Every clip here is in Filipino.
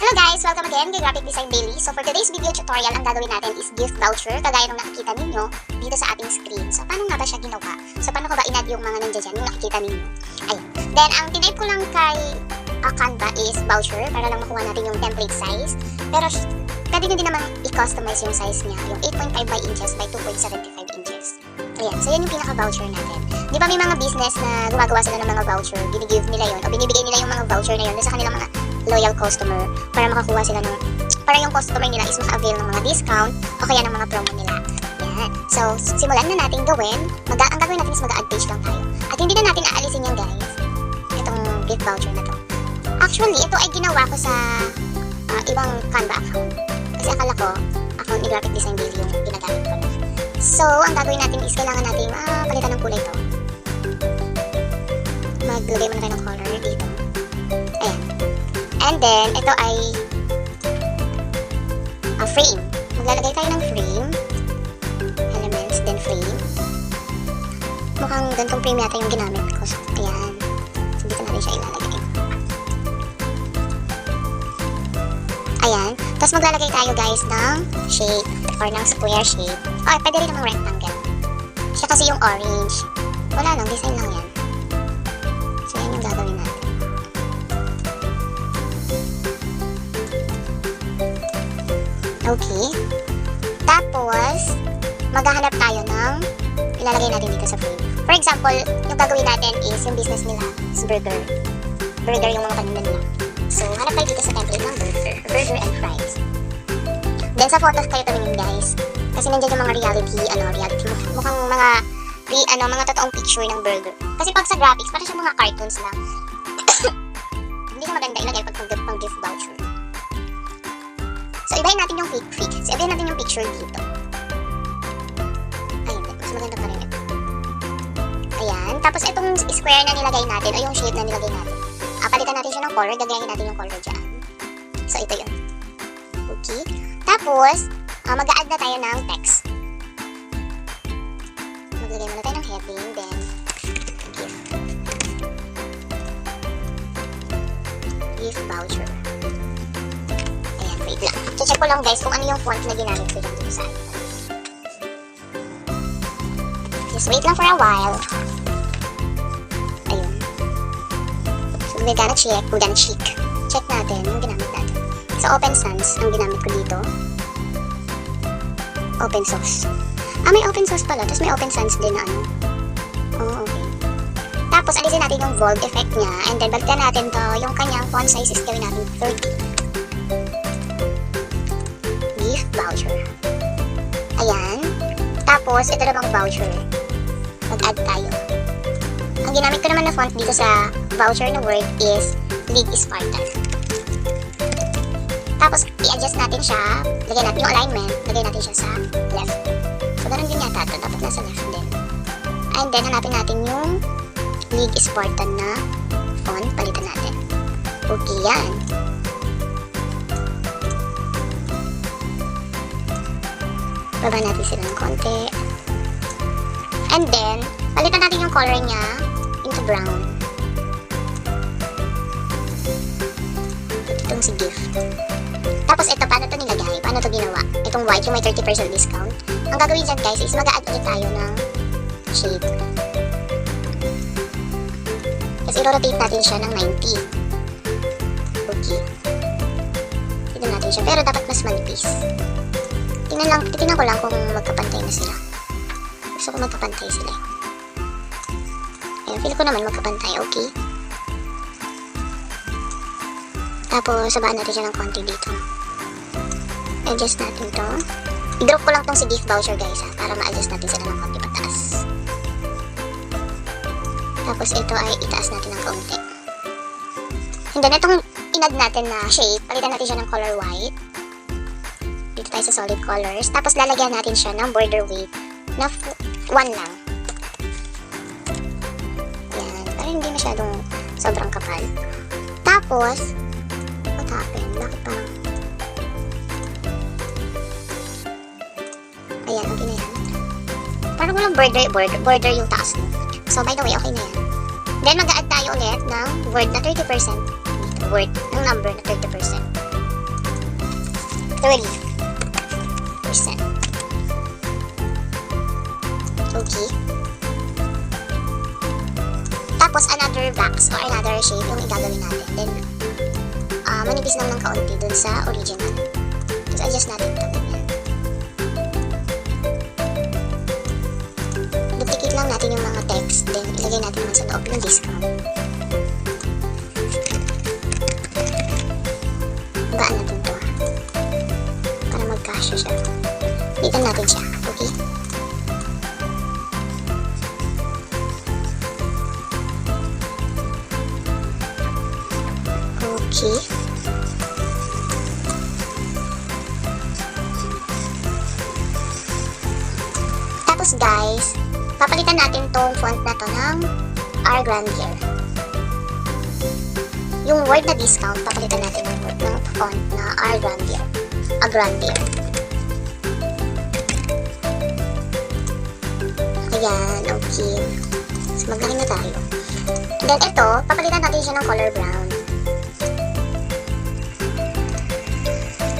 Hello guys! Welcome again kay Graphic Design Daily. So for today's video tutorial, ang gagawin natin is gift voucher, kagaya nung nakikita ninyo dito sa ating screen. So paano nga ba siya ginawa? So paano ko ba inad yung mga nandiyan dyan, yung nakikita ninyo? Ayun. Then ang tinype ko lang kay uh, Canva is voucher, para lang makuha natin yung template size. Pero pwede nyo din naman i-customize yung size niya, yung 8.5 by inches by 2.75 inches. Ayan, so yan yung pinaka-voucher natin. Di ba may mga business na gumagawa sila ng mga voucher, binigive nila yon o binibigay nila yung mga voucher na yun sa kanilang mga loyal customer para makakuha sila ng para yung customer nila is maka-avail ng mga discount o kaya ng mga promo nila. Yan. So, simulan na natin gawin. Mag ang gagawin natin is mag-add page lang tayo. At hindi na natin aalisin yan guys. Itong gift voucher na to. Actually, ito ay ginawa ko sa ah, ibang Canva account. Kasi akala ko, account ni Graphic Design Daily yung ginagamit ko. So, ang gagawin natin is kailangan natin ah, palitan ng kulay to. Maglagay muna tayo ng color dito. And then, ito ay a frame. Maglalagay tayo ng frame. Elements, then frame. Mukhang gantong frame yata yung ginamit ko. So, ayan. So, dito natin siya ilalagay. Ayan. Tapos maglalagay tayo guys ng shape or ng square shape. Or pwede rin namang rectangle. Siya kasi yung orange. Wala lang, design lang yan. Okay. Tapos, maghahanap tayo ng ilalagay natin dito sa frame. For example, yung gagawin natin is yung business nila is burger. Burger yung mga kanina nila. So, hanap tayo dito sa template ng burger. Burger and fries. Then sa photos kayo tumingin guys. Kasi nandiyan yung mga reality, ano, reality. mukh- Mukhang mga, re, ano, mga totoong picture ng burger. Kasi pag sa graphics, parang siya mga cartoons lang. Hindi siya maganda ilagay pag pang gift voucher. So, ibahin natin yung pic, pic. So, ibahin natin yung picture dito. Ayun, mas maganda pa rin. Ayan. Tapos, itong square na nilagay natin, o yung shape na nilagay natin. Ah, palitan natin siya ng color, gagayahin natin yung color dyan. So, ito yun. Okay. Tapos, ah, mag-a-add na tayo ng text. Maglagay muna tayo ng heading, then, gift. Gift voucher. Wait lang. Check ko lang guys kung ano yung font na ginamit ko dito sa iPhone. Just wait lang for a while. Ayun. So, we're gonna check, we're gonna check. Check natin yung ginamit natin. Sa Open Sans, ang ginamit ko dito. Open source. Ah, may open source pala. Tapos may open sans din na ano. Oh, okay. Tapos, alisin natin yung bold effect niya. And then, balikan natin to. Yung kanyang font size is gawin natin 30. Voucher. Ayan. Tapos, ito namang voucher. Mag-add tayo. Ang ginamit ko naman na font dito sa voucher na word is League Spartan. Tapos, i-adjust natin siya. Lagyan natin yung alignment. Lagyan natin siya sa left. So, ganun din yata. Dapat nasa left din. And then, hanapin natin yung League Spartan na font. Palitan natin. Okay, yan. Baba natin sila ng konti. And then, palitan natin yung color niya into brown. Itong si gift. Tapos ito, paano to nilagay? Paano to ginawa? Itong white, yung may 30% discount. Ang gagawin dyan guys is mag-add ulit tayo ng shade. Tapos i-rotate natin siya ng 90. Okay. Tignan natin siya. Pero dapat mas manipis. Tingnan lang, titingnan ko lang kung magkapantay na sila. Gusto ko magkapantay sila. Ayun, feel ko naman magkapantay, okay? Tapos, sabaan natin siya ng konti dito. Adjust natin to. I-drop ko lang tong si gift voucher guys ha, para ma-adjust natin sila ng konti pataas. Tapos ito ay itaas natin ng konti. And then itong inad natin na shape, palitan natin siya ng color white. Tayo sa solid colors. Tapos lalagyan natin siya ng border weight na 1 lang. Yan. Para hindi masyadong sobrang kapal. Tapos, what happened? Bakit parang... Ayan, okay na yan. Parang walang border, border, border yung taas. So, by the way, okay na yan. Then, mag-add tayo ulit ng word na 30%. Dito, word ng number na 30%. 30 percent. Okay. Tapos, another box or another shape yung igagawin natin. Then, ah manipis lang ng kaunti dun sa original. Tapos, adjust natin ito. Ganyan. Duplicate lang natin yung mga text. Then, ilagay natin sa loob ng discount. Natin siya. Okay? Okay. Tapos guys, papalitan natin tong font na to ng R Grandier. Yung word na discount, papalitan natin ng font na R Grandier. A Grandier. Ayan, okay. So, maglaki na tayo. Then, ito, papalitan natin siya ng color brown.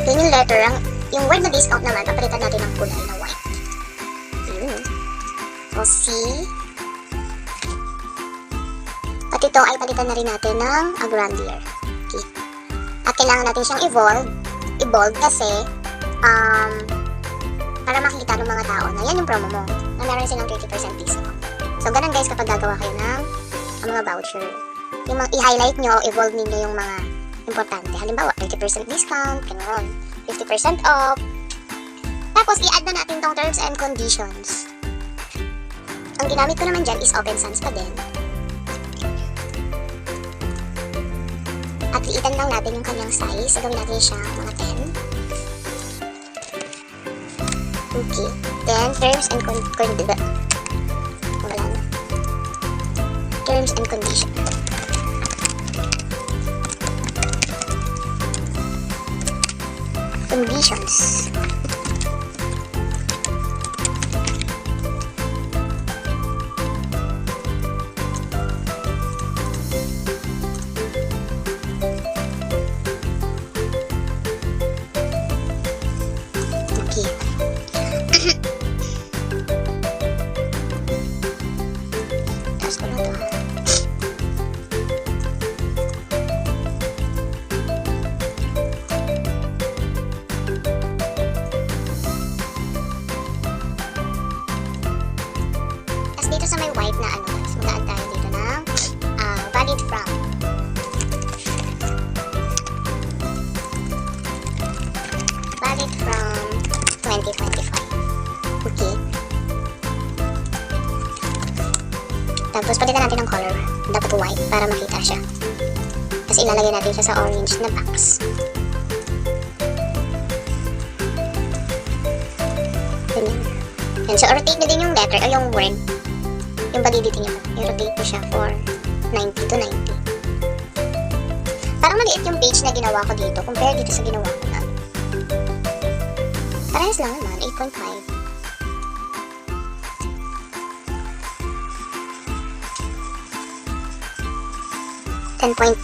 Then, yung letter, ang, yung word na discount naman, papalitan natin ng kulay na white. Yun. So, C. At ito ay palitan na rin natin ng agrandier. Okay. At kailangan natin siyang evolve. Evolve kasi, um, para makita ng mga tao na yan yung promo mo. Na meron silang 30% discount. So, ganun guys kapag gagawa kayo ng mga voucher. Yung i-highlight nyo, evolve ninyo yung mga importante. Halimbawa, 30% discount, ganoon. 50% off. Tapos, i-add na natin tong terms and conditions. Ang ginamit ko naman dyan is Open Sans pa din. At liitan lang natin yung kanyang size. So, gawin natin siya mga 10. Okay. Then, terms and con... con? Wala na. Terms and conditions. Conditions. Valid from. Valid from 2025. Okay. Tapos palitan natin ng color. Dapat white para makita siya. Tapos ilalagay natin siya sa orange na box. Ganyan. Yan. So, rotate nyo din yung letter o yung word. Yung validity nyo. I-rotate ko siya for 90 to 90. Parang maliit yung page na ginawa ko dito compare dito sa ginawa ko na. Parehas lang naman, 8.5. Ten point.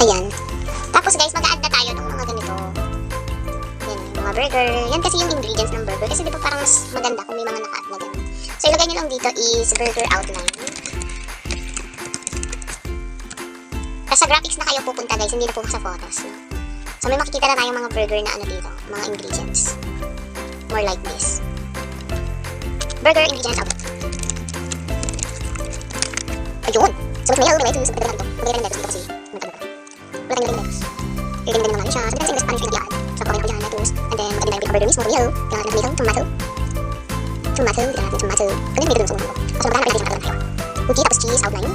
Ayan. Tapos guys, mag-add na tayo ng mga ganito. Yan, mga burger. Yan kasi yung ingredients ng burger. Kasi di ba parang mas maganda kung may mga naka-add na ganun. So, ilagay nyo lang dito is burger outline. Tapos sa graphics na kayo pupunta guys, hindi na po sa photos. No? So, may makikita na tayong mga burger na ano dito, mga ingredients. More like this. Burger ingredients outline. Ayun! So, mas may yellow lettuce. Maganda lang ito. Maganda lettuce dito kasi. Maganda ba? Wala tayong lettuce. Gaganda naman siya. Sa Spanish pinag So, comment ko dyan, lettuce. And then, maganda yung burger mismo. Kailangan natin dito, tomato. Tomato. Kailangan natin tomato. Ganun yung dito sa ulo ko. Kasi maganda natin dito tomato lang tayo. Okay, tapos cheese outline.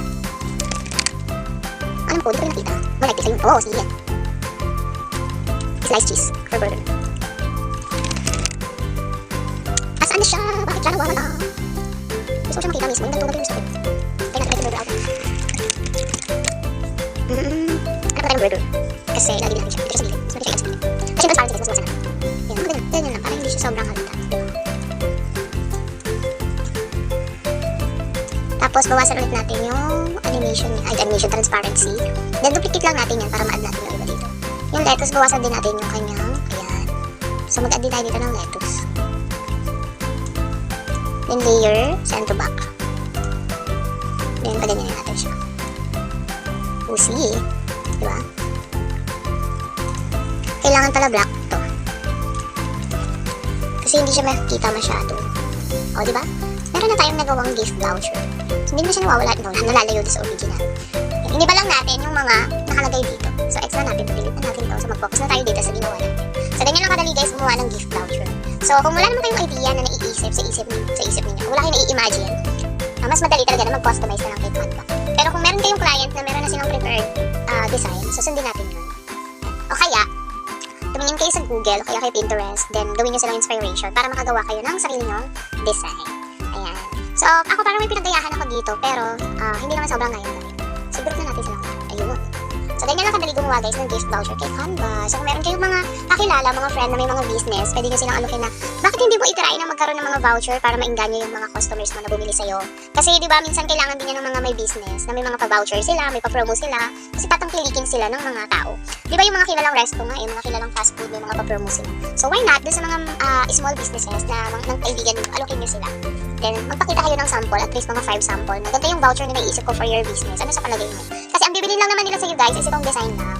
Alam ko, dito ko yung nakita. More like this. Ayun. Oh, sige. Sliced cheese for burger. Asaan na siya? Bakit siya nawawala? Gusto ko siya makita mismo. Yung ganito yung gusto ko. Kaya natin burger outline. Mm-hmm. Ano ba tayong burger? Kasi lagi natin siya. Dito sa gilid. Mas mali siya sa gilid. Kasi mas parang sa mas masarap. Yan, mga ganun. Ganyan lang. Para hindi siya sobrang halata. Tapos, bawasan ulit natin yung animation, ay animation transparency. Then duplicate lang natin yan para ma-add natin yung iba dito. Yung lettuce, bawasan din natin yung kanyang, ayan. So mag-add din tayo dito ng lettuce. Then layer, send to back. Then paganyanin natin siya. Pusi, di ba? Kailangan pala black to. Kasi hindi siya makikita masyado. O, di ba? Meron na tayong nagawang gift voucher. So, hindi naman siya nawawala. No, nalalayo din sa original. Iniba lang natin yung mga nakalagay dito. So, na natin. Delete na natin to. So, mag-focus na tayo dito sa ginawa natin. So, ganyan lang kadali guys gumawa ng gift voucher. So, kung wala naman kayong idea na naiisip sa isip, sa isip ninyo, kung wala kayong nai-imagine, ah, mas madali talaga na mag-customize na lang kay Canva. Pero kung meron kayong client na meron na silang prepared ah, design, susundin natin yun. O kaya, tumingin kayo sa Google o kaya kay Pinterest, then gawin nyo silang inspiration para makagawa kayo ng sarili nyong design. Ayan. So, ako may pinagayahan ako dito, pero ah, hindi naman sobrang gawin. Siguro na natin silang. Ayun. So, ganyan lang kadali gumawa guys ng gift voucher kay Canva. So, kung meron kayong mga kakilala, mga friend na may mga business, pwede nyo silang alukin na, bakit hindi mo itry na magkaroon ng mga voucher para maingganyo yung mga customers mo na bumili sa'yo? Kasi, di ba, minsan kailangan din yan ng mga may business na may mga pa-voucher sila, may pa-promo sila, kasi patangkilikin sila ng mga tao. Di ba yung mga kilalang resto nga, yung mga kilalang fast food, may mga pa-promo sila. So, why not, dun sa mga ah, small businesses na mga, ng kaibigan mo, alukin nyo sila. Then, magpakita kayo ng sample, at least mga 5 sample, na ganito yung voucher na naisip ko for your business. Ano sa palagay mo? Bibilin lang naman nila sa'yo guys is itong design lang.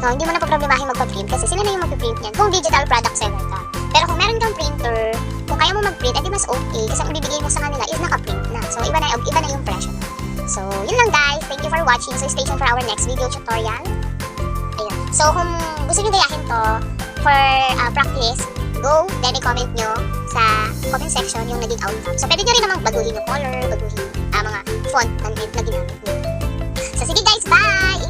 So, hindi mo na problemahin magpa-print kasi sila na yung magpa-print niyan kung digital product seller ka. Pero kung meron kang printer, kung kaya mo mag-print, edi mas okay kasi ang ibibigay mo sa kanila is naka-print na. So, iba na, iba na yung presyo. So, yun lang guys. Thank you for watching. So, stay tuned for our next video tutorial. Ayun. So, kung gusto nyo gayahin to for uh, practice, go, then i-comment nyo sa comment section yung naging outcome. So, pwede nyo rin namang baguhin yung color, baguhin ah, mga font na, na ginamit nyo. you guys, bye!